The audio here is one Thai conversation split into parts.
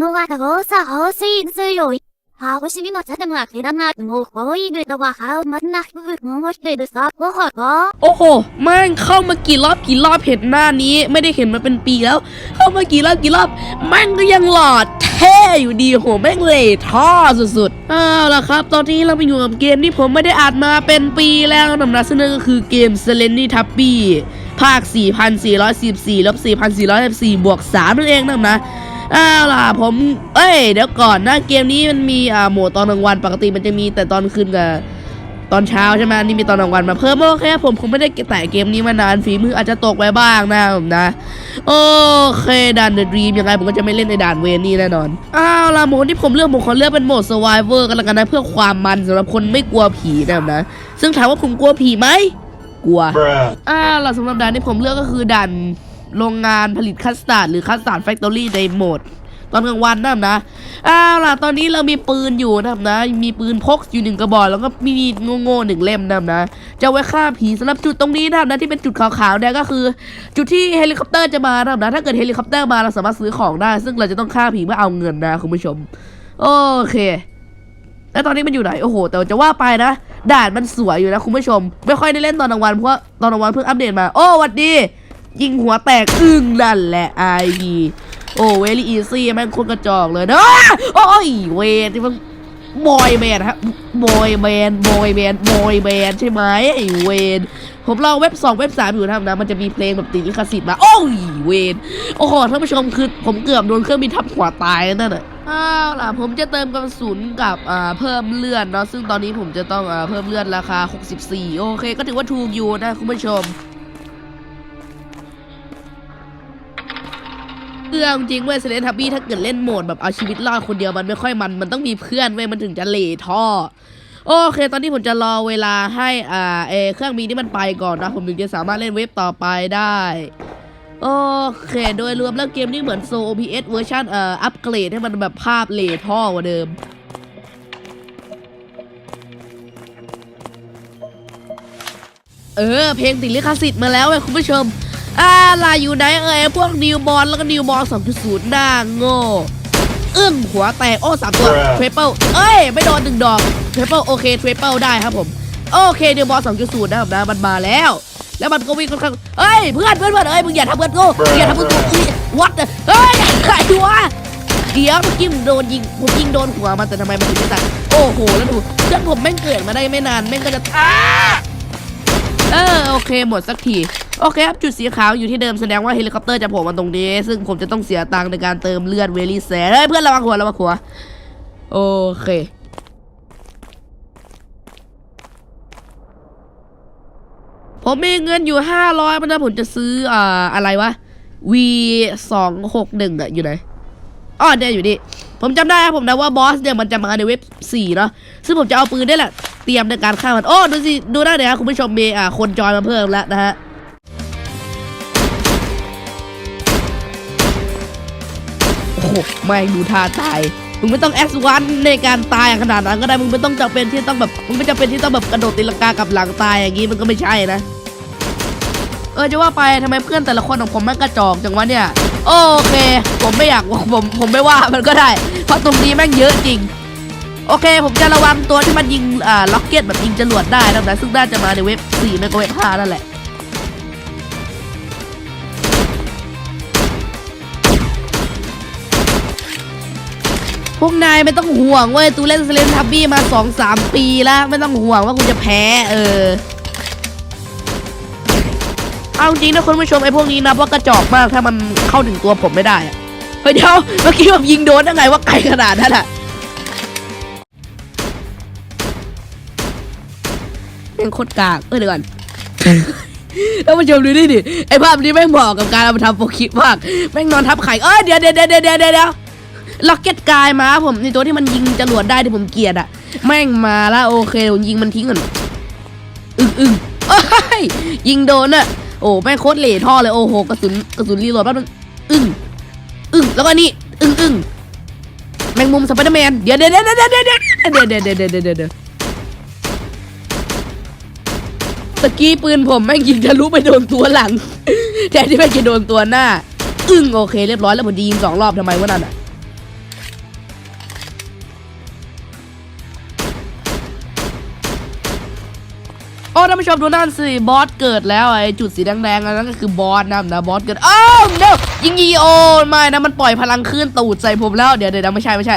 นว่า단어가 더워서 어스인 쓸요 하고심이 맞자등아 계란아 뭐 거의 그다가 하우 만나 그 뭔가 때도 싸고 허거 โอ้โหแม่งเข้ามากี่รอบกี่รอบเห็นหน้านี้ ไม่ได้เห็นมาเป็นปีแล้ว เข้ามากี่รอบกี่รอบแม่งก็ยังหลอดแท้อยู่ดีโหแม่งเล่ท่อสุดๆเอาวล่ะครับ ตอนนี้เราไปอยู่กับเกมที่ผมไม่ได้อ่านมาเป็นปีแล้วนำนับซึ่นอก็คือเกม s e l e n i t u p p y ภาค 4,414ลบ4,414บวก3นั่นเองนะครับนะ เอาล่ะผม เอ้ย เดี๋ยวก่อนนะเกมนี้มันมีอ่าโหมดตอนกลางวันปกติมันจะมีแต่ตอนคืนกับตอนเช้าใช่ไหมนี่มีตอนกลางวันมาเพิ่มโอเคผมคงไม่ได้แตะเกมนี้มานานฝีมืออาจจะตกไปบ้างนะผมนะ โอเคด่านเดอะดรีมยังไงผมก็จะไม่เล่นในด่านเวนี่แน่นอนอ้าวล่ะโหมดที่ผมเลือกผมขอเลือกเป็นโหมด Survivor กันแล้วกันนะเพื่อความมันสำหรับคนไม่กลัวผีนะผมนะ ซึ่งถามว่าผมกลัวผีไหมกลัวอ้าวล่ะสำหรับด่านที่ผมเลือกก็คือด่าน โรงงานผลิตคัสตาร์ดหรือคัสตาร์ดแฟคทอรี่ในโหมด ตอนกลางวันนะครับนะอ้าวล่ะตอนนี้เรามีปืนอยู่นะครับนะ มีปืนพกอยู่หนึ่งกระบอกแล้วก็มีมีดโง่ๆหนึ่งเล่มนะครับนะจะเอาไว้ฆ่าผีสำหรับจุดตรงนี้นะครับนะที่เป็นจุดขาวๆเนี่ยก็คือ จุดที่เฮลิคอปเตอร์จะมานะครับนะถ้าเกิดเฮลิคอปเตอร์มาเราสามารถซื้อของได้ ซึ่งเราจะต้องฆ่าผีเพื่อเอาเงินนะคุณผู้ชม โอเคแล้วตอนนี้มันอยู่ไหน โอ้โห แต่จะว่าไปนะ ด่านมันสวยอยู่นะคุณผู้ชม ไม่ค่อยได้เล่นตอนกลางวันเพราะว่าตอนกลางวันเพิ่งอัปเดตมา โอ้วัดดี ยิงหัวแตกอึ้งนั่นแหละไอีโอ้เวลี่อีซี่แม่งโคนกระจอกเลยเนะโอ้ยเวทที่มันบอยแบนฮะบอยแบนบอยแบนบอยแบนใช่ไหมไอเวนผมลองเว็บสองเว็บสามอยู่นะครับนะมันจะมีเพลงแบบติดลิขสิทธิ์มา โอ้ยเวนโอ้โหท่านผู้ชมคือผมเกือบโดนเครื่องบินทับหัวตายนั่นน่ะอ้าวล่ะผมจะเติมกระสุนกับอ่าเพิ่มเลือดเนาะซึ่งตอนนี้ผมจะต้องอ่าเพิ่มเลือดราคา 64 โอเค ก็ถือว่าถูกอยู่นะคุณผู้ชม เรื่องจริงเว้ยเซเลนทับบี้ถ้าเกิดเล่นโหมดแบบเอาชีวิตรอดคนเดียวมันไม่ค่อยมัน มันต้องมีเพื่อนเว้ยมันถึงจะเหล่ท่อ โอเค ตอนนี้ผมจะรอเวลาให้อ่าเอเครื่องบินที่มันไปก่อนนะ ผมถึงจะสามารถเล่นเว็บต่อไปได้ โอเค โดยรวมแล้วเกมนี้เหมือนโซ OPS เวอร์ชันเอ่ออัปเกรดให้มันแบบภาพเหล่ท่อกว่าเดิมเออ เพลงติดลิขสิทธิ์มาแล้วเว้ยคุณผู้ชม อ่าลาอยู่ไหนเอ่ยพวกนิวบอลแล้วก็นิวบอลสองจุดศูนย์หน้าโง่อึ้งหัวแตกโอ้สามตัว Bruh เทรเปิลเอ้ย ไม่โดนหนึ่งดอกเทรเปิลโอเคเทรเปิลได้ครับผม โอเคนิวบอลสองจุดศูนย์นะครับนะมันมาแล้ว แล้วมันก็วิ่งค่อนข้างเอ้ยเพื่อนเพื่อนเพื่อนเอ้ยมึงอย่าทำเพื่อนกูมึงอย่าทำเพื่อนกูวัดเฮ้ยใครวะเดี๋ยวเมื่อกี้ผมโดนยิงผมยิงโดนหัวมันแต่ทำไมมันถึงไม่ตายโอ้โหแล้วดูเพื่อนผมแม่งเกิดมาได้ไม่นานแม่งก็จะอ้า เออโอเคหมดสักทีโอเคครับจุดสีขาวอยู่ที่เดิมแสดงว่าเฮลิคอปเตอร์จะโผล่มาตรงนี้ ซึ่งผมจะต้องเสียตังค์ในการเติมเลือดเวลี่แสเฮ้ยเพื่อนระวังหัวระวังหัวโอเคผมมีเงินอยู่ห้าร้อยมันนะผมจะซื้ออ่าอะไรวะ V สองหกหนึ่งอะอยู่ไหน อ๋อเนี่ยอยู่นี่ผมจำได้ครับผมนะว่าบอสเนี่ยมันจะมาในเว็บสี่เนาะซึ่งผมจะเอาปืนได้แหละเตรียมในการฆ่ามันโอ้ดูสิดูได้เลยครับคุณผู้ชมมีอ่าคนจอยมาเพิ่มแล้วนะฮะโอ้โหไม่ดูท่าตายมึงไม่ต้องแอสวันในการตายขนาดนั้นก็ได้มึงไม่ต้องจำเป็นที่ต้องแบบมึงไม่จำเป็นที่ต้องแบบกระโดดตีลังกากับหลังตายอย่างงี้มันก็ไม่ใช่นะ เออจะว่าไปทำไมเพื่อนแต่ละคนของผมมันกระจอกจังวะเนี่ย โอเค ผมไม่อยากผมผมไม่ว่ามันก็ได้ เพราะตรงนี้แม่งเยอะจริง โอเค ผมจะระวังตัวที่มันยิงอ่าล็อกเก็ตแบบยิงจรวดได้นะนะซึ่งน่าจะมาในเว็บ4ไม่ก็เว็บ5นั่นแหละพวกนายไม่ต้องห่วงเว้ย ตูเล่นสเลนทับบี้มาสองสามปีแล้ว ไม่ต้องห่วงว่ากูจะแพ้ เออ เอาจริงนะคุณผู้ชมไอ้พวกนี้นับว่ากระจอกมากถ้ามันเข้าถึงตัวผมไม่ได้เฮ้ยเดี๋ยวเมื่อกี้ผมยิงโดนได้ไงว่าไกลขนาดนั้นอะเป็นโคตรกากเออเดี๋ยวก่อนท่านผู้ชมดูนี่ดิไอภาพนี้แม่งเหมาะกับการเอามาทำโปรคิดมากแม่งนอนทับไข่เอ้ยเดี๋ยวเดี๋ยวเดี๋ยวเดี๋ยวเดี๋ยวล็อกเก็ตกายมาผมในตัวที่มันยิงจรวดได้ที่ผมเกลียดอะแม่งมาแล้วโอเคผมยิงมันทิ้งก่อนอึ้งอึ้งเอ้ยยิงโดนอะ โอ้แม่โคตรเหล่ท่อเลยโอ้โหกระสุนกระสุนรีโหลดแป๊บนึงอึ้งอึ้งแล้วก็นี่อึ้งอึ้งแมงมุมสไปเดอร์แมนเดี๋ยวเดี๋ยวเดี๋ยวเดี๋ยวเดี๋ยวเดี๋ยวเดี๋ยวเดี๋ยวเดี๋ยวเดี๋ยวเดี๋ยวเดี๋ยวตะกี้ปืนผมแม่งยิงทะลุไปโดนตัวหลังแทนที่แม่งจะโดนตัวหน้า อึ้งโอเคเรียบร้อยแล้วผมยิงสองรอบทำไมวะนั่นอะ ท่านผู้ชมดูนั่นสิบอสเกิดแล้วไอ้จุดสีแดงๆอันนั้นก็คือบอสนะนะบอสเกิดอ้าวเดี๋ยวยิงยีโอไม่นะมันปล่อยพลังคลื่นตูดใส่ผมแล้วเดี๋ยวเดี๋ยวไม่ใช่ไม่ใช่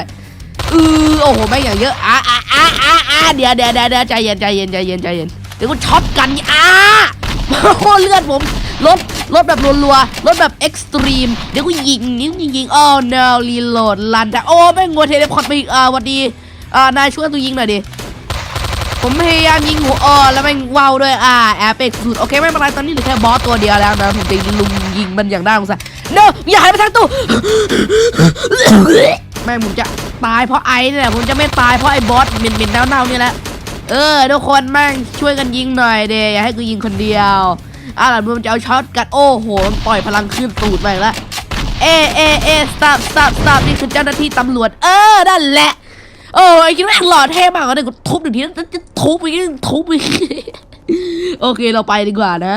อือโอ้โหไม่งอย่างเยอะอะอะอะอะอะเดี๋ยวเดี๋ยวเดี๋ยวใจเย็นใจเย็นใจเย็นใจเย็นเดี๋ยวกูช็อตกันอะโอ้เลือดผมลดลดแบบรัวๆลดแบบเอ็กซ์ตรีมเดี๋ยวกูยิงนิ้วยิงยิงโอ้ no รีโหลดลันดาโอ้แม่งงัวเทเลพอร์ตไปอีกอ่าวัดดีอ่านายช่วยตัวยิงหน่อยดิ ผมพยายามยิงหัวอ่อนแล้วม่งว่าวด้วยอ่าแอร์เป็กสุดโอเคไม่เป็นไรตอนนี้เหลือแค่บอสตัวเดียวแล้วนะผมจะลุมยิงมันอย่างน่าสงสารเนอะอย่าให้ไปทางตู้แม่งผมจะตายเพราะไอ้นี่แหละผมจะไม่ตายเพราะไอ้บอสเหม็นๆเน่าๆนี่แหละเออทุกคนแม่งช่วยกันยิงหน่อยเดอย่าให้กูยิงคนเดียวอะหลังมันจะเอาช็อตกันโอ้โหปล่อยพลังขึ้นตูดมาอีกแล้วเอเอเอสตับสตับสตับนี่คือเจ้าหน้าที่ตำรวจเออนั่นแหละ โอ้ยคิดว่าหล่อเท่มากเลยกูทุบหนึ่งทีแล้วจะทุบอีกทุบอีกโอเคเราไปดีกว่านะ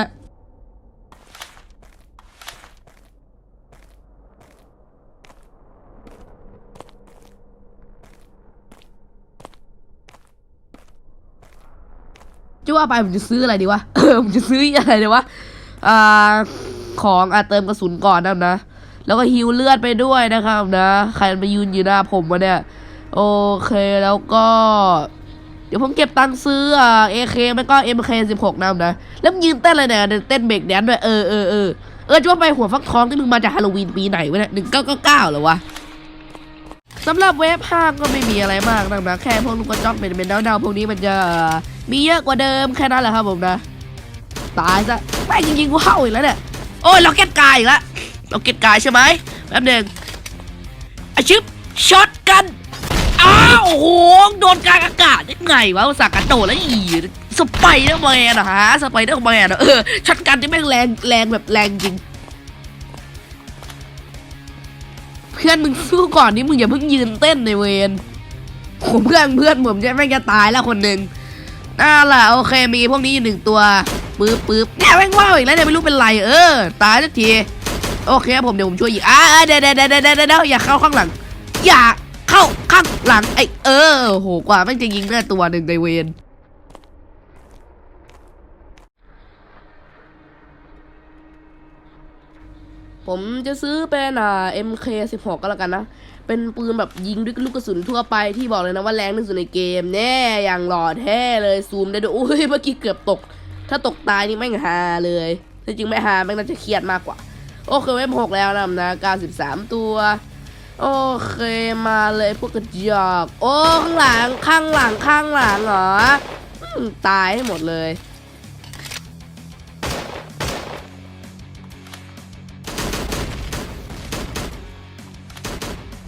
จะว่าไปผมจะซื้ออะไรดีวะ ผมจะซื้ออะไรดีวะอ่าของอะเติมกระสุนก่อนนะนะ แล้วก็ฮิวเลือดไปด้วยนะครับนะ ใครมายืนอยู่หน้าผมวะเนี่ย โอเคแล้วก็ เดี๋ยวผมเก็บตังค์ซื้ออ่า AK ไม่ก็ MK16 นะนะ แล้วยืนเต้นอะไรเนี่ยเต้นเบรกแดนด้วยเออเออเออเออจะว่าไปหัวฟักทองที่มึงมาจากฮาโลวีนปีไหนวะเนี่ยหนึ่งเก้าเก้าเก้าหรอวะสำหรับเว็บห้างก็ไม่มีอะไรมากนะนะแค่พวกลูกกระจอกเป็นเป็นดาวๆพวกนี้มันจะมีเยอะกว่าเดิมแค่นั้นแหละครับผมนะ ตายซะแม่งยิงๆกูเข้าอีกแล้วเนี่ยโอ้ยล็อกเก็ตกายอีกแล้วล็อกเก็ตกายใช่ไหมแป๊บหนึ่งอาชิบช็อตกัน โอ้โหโดนกลางอากาศยังไงวะอุตสาห์กระโดดแล้วอีสไปเดอร์แมนอะฮะสไปเดอร์แมนเออช็อตกันที่แม่งแรงแรงแบบแรงจริง เพื่อนมึงสู้ก่อนนี่มึงอย่าเพิ่งยืนเต้นในเวรผมเพื่อนเพื่อนผมจะแม่งจะตายแล้วคนหนึ่งน่าล่ะโอเคมีพวกนี้อยู่หนึ่งตัวปึ๊บปึ๊บแกแม่งว่าวอีกแล้วเนี่ยไม่รู้เป็นไรเออ ตายสักทีโอเคผมเดี๋ยวผมช่วยยิงอ่าเดี๋ยวเดี๋ยวเดี๋ยวเดี๋ยวเดี๋ยวอย่าเข้าข้างหลัง อย่า เข้าข้างหลังไอ้เออโหกว่าแม่จะยิงได้ตัวหนึ่งในเวรผมจะซื้อเป็นอ่า MK16 ก็แล้วกันนะ เป็นปืนแบบยิงด้วยลูกกระสุนทั่วไปที่บอกเลยนะว่าแรงที่สุดในเกม แน่อย่างหล่อแท้เลยซูมได้ด้วยโอ้ยเมื่อกี้เกือบตก ถ้าตกตายนี่แม่งฮาเลยแต่จริงไม่ฮาแม่งน่าจะเครียดมากกว่า โอเคเว็บหกแล้วนะนะ 93 ตัว โอเคมาเลยพวกกระจอกโอ้ข้างหลังข้างหลังข้างหลังเหรอตายให้หมดเลย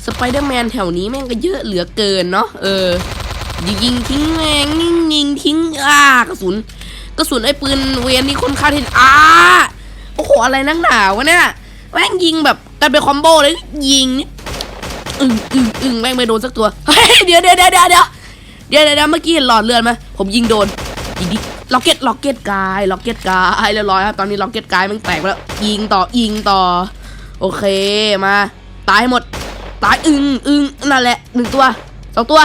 สไปเดอร์แมนแถวนี้แม่งก็เยอะเหลือเกินเนาะเออยิงทิ้งแม่งยิงยิงทิ้งอ่ากระสุนกระสุนไอ้ปืนเวียนนี่คนค่าที่อ่าโอ้โหอะไรนักหนาวะเนี่ยแม่งยิงแบบกันเป็นคอมโบเลยยิงนี่ อึ้งอึ้งอึ้งแม่งไม่โดนสักตัว เฮ้ยเดี๋ยวเดี๋ยวเดี๋ยวเดี๋ยวเดี๋ยวเดี๋ยวเดี๋ยวเมื่อกี้เห็นหลอดเลือดไหมผมยิงโดนยิงดิล็อกเก็ตล็อกเก็ตกายล็อกเก็ตกายเรียบร้อยครับตอนนี้ล็อกเก็ตกายมันแตกไปแล้วยิงต่อยิงต่อ โอเคมาตายหมด ตายอึงอึงนั่นแหละหนึ่งตัวสองตัว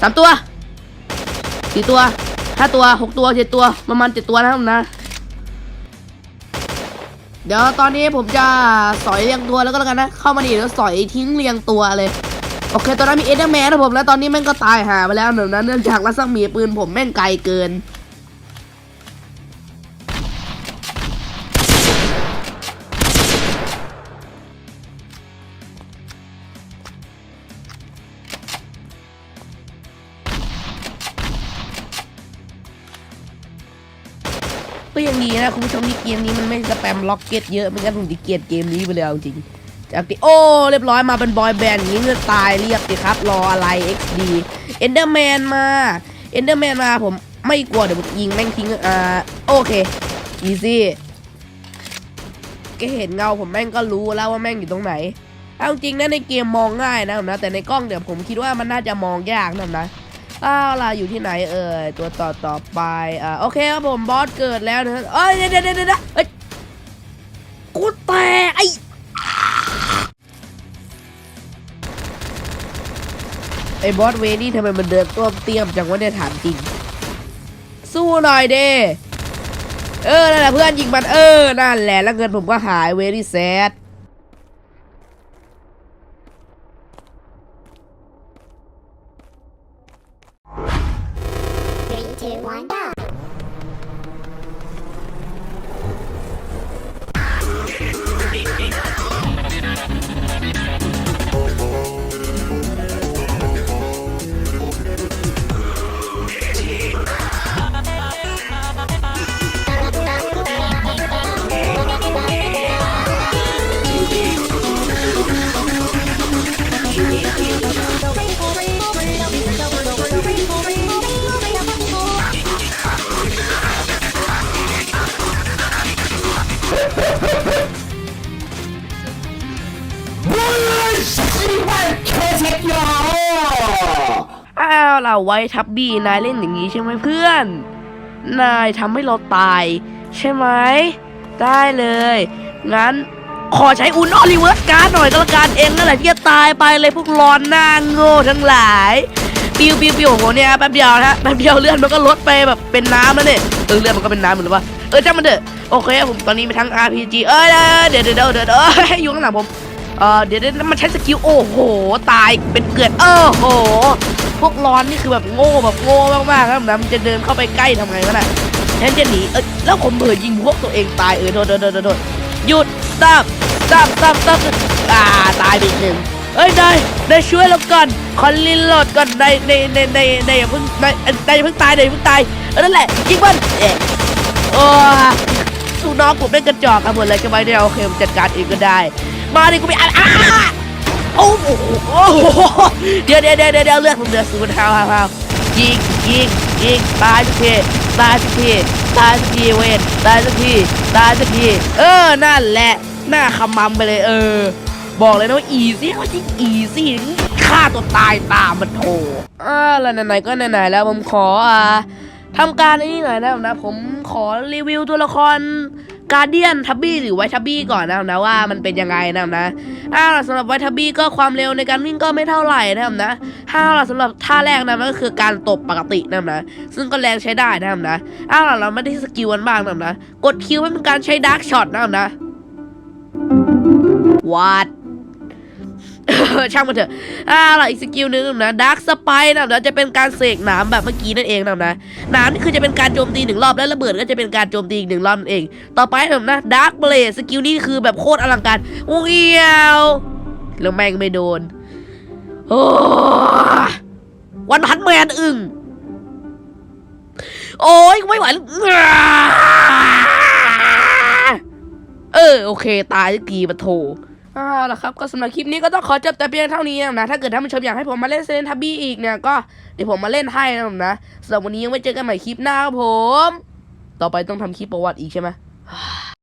สามตัวสี่ตัวห้าตัวหกตัวเจ็ดตัวประมาณเจ็ดตัวนะครับนะ เดี๋ยวตอนนี้ผมจะสอยเรียงตัวแล้วก็แล้วกันนะ เข้ามาดิแล้วสอยทิ้งเรียงตัวเลย โอเค ตอนนั้นมีเอเดอร์แมนนะผมแล้วตอนนี้แม่งก็ตายหาไปแล้วเหมือนนั้นเนื่องจากรัศมีปืนผมแม่งไกลเกิน ก็ยังดีนะคุณผู้ชมที่เกมนี้มันไม่สแปมล็อกเก็ตเยอะไม่งั้นผมจะเกลียดเกมนี้ไปเลยเอาจริงจากที่โอ้เรียบร้อยมาเป็นบอยแบนด์งนี้เงือตายเรียบสิครับ รออะไร XD เอนเดอร์แมนมาเอนเดอร์แมนมาผมไม่กลัวเดี๋ยวผมยิงแม่งทิ้งอ่าโอเคอีซี่ก็เห็นเงาผมแม่งก็รู้แล้วว่าแม่งอยู่ตรงไหนเอาจริงนะในเกมมองง่ายนะผมนะแต่ในกล้องเดี๋ยวผมคิดว่ามันน่าจะมองยากนะผมนะ อ้าวล่ะอยู่ที่ไหนเอ่ยตัวต่อต่อไปอ่าโอเคครับผมบอสเกิดแล้วนะเอ้ยเดี๋ยวเดี๋ยวเดี๋ยวเดะเอ้ยกูแตกไอ้ไอ้บอสเวนี่ทำไมมันเดินตัวเตี้ยมจังวะเนี่ยถามจริง สู้หน่อยเดเออนั่นแหละเพื่อนยิงมันเออนั่นแหละแล้วเงินผมก็หายเวรี่แซด เราไว้ทับบี้นายเล่นอย่างนี้ใช่ไหมเพื่อน นายทำให้เราตาย ใช่ไหม ได้เลย งั้นขอใช้อุนออลิเวิร์สการ์ดหน่อยก็แล้วกันเองนั่นแหละที่จะตายไปเลยพวกรอนหน้าโง่ทั้งหลายปิวปิวปิวโอ้โหเนี่ยแป๊บเดียวนะฮะแป๊บเดียวเลือดมันก็ลดไปแบบเป็นน้ำแล้วเนี่ยเออเลือดมันก็เป็นน้ำเหมือนว่าเออจ้ามันเถอะโอเคผมตอนนี้มีทั้ง RPG เอ้ยเดี๋ยวเดี๋ยวเดี๋ยวเดี๋ยวเด้อยู่ข้างหลังผม เออเดี๋ยวเดี๋ยวมันใช้สกิลโอ้โห ตายเป็นเกลือนเออโห พวกร้อนนี่คือแบบโง่แบบโง่มากๆครับนะมันจะเดินเข้าไปใกล้ทำไงก็ได้แทนจะหนีเออแล้วผมเผลอยิงพวกตัวเองตายเออโดนโดนโดนโดนหยุดตับตับตับตับอ่าตายไปอีกหนึ่งเอ้ยนายนายช่วยเราก่อนคอนลินโหลดก่อนนายนายนายนายนายอย่าเพิ่งนายนายอย่าเพิ่งตายนายอย่าเพิ่งตายเออนั่นแหละยิงมันเอ๊ะโอ้ลูกน้องผมเป็นกระจอกกันหมดเลยจะไปเดี๋ยโอเคผมจัดการเองก็ได้ มาดิกูไม่อ่านอ่าโอ้โหเดี๋ยวเดี๋ยวเดี๋ยวเดี๋ยวเลือดผมเดือดสูนย์เท้าเท้าเท้ายิงยิงยิงตายสักทีตายสักทีตายสักทีเวนตายสักทีตายสักทีเออนั่นแหละหน้าขมำไปเลยเออ บอกเลยนะว่าอีซี่เขาจริงอีซี่ฆ่าตัวตายตามมันโถอ่าแล้วไหนๆก็ไหนๆแล้วผมขออ่าทำการนี่หน่อยนะครับนะผมขอรีวิวตัวละคร การเดียนทับบี้หรือไวทับบี้ก่อนนะครับนะว่ามันเป็นยังไงนะครับนะถ้าสำหรับไวทับบี้ก็ความเร็วในการวิ่งก็ไม่เท่าไหร่นะครับนะถ้าเราสำหรับท่าแรกนะก็คือการตบปกตินะครับนะซึ่งก็แรงใช้ได้นะครับนะถ้าเราไม่ได้สกิลกันบ้างนะครับนะกดคิวให้เป็นการใช้ดาร์กช็อตนะครับนะวัด ช่างมันเถอะอ่าล่ะอีกสกิลหนึ่งนะดาร์กสไปนะนะจะเป็นการเสกหนามแบบเมื่อกี้นั่นเองนะนะหนามนี่คือจะเป็นการโจมตีหนึ่งรอบและระเบิดก็จะเป็นการโจมตีอีกหนึ่งรอบนั่นเอง ต่อไปนะนะดาร์กเบลสกิลนี้คือแบบโคตรอลังการโอ้ยยวแล้วแม่งไม่โดนโอ้วันพันแมนอึ้งโอ้ยไม่ไหวเออโอเค ตายสกทีปะโถ อาละครับก็สำหรับคลิปนี้ก็ต้องขอจบแต่เพียงเท่านี้นะถ้าเกิดท่านผู้ชมอยากให้ผมมาเล่นเซนทับบี้อีกเนี่ยก็เดี๋ยวผมมาเล่นให้นะผมนะสำหรับวันนี้ยังไว้เจอกันใหม่คลิปหน้าครับผม ต่อไปต้องทำคลิปประวัติอีกใช่ไหม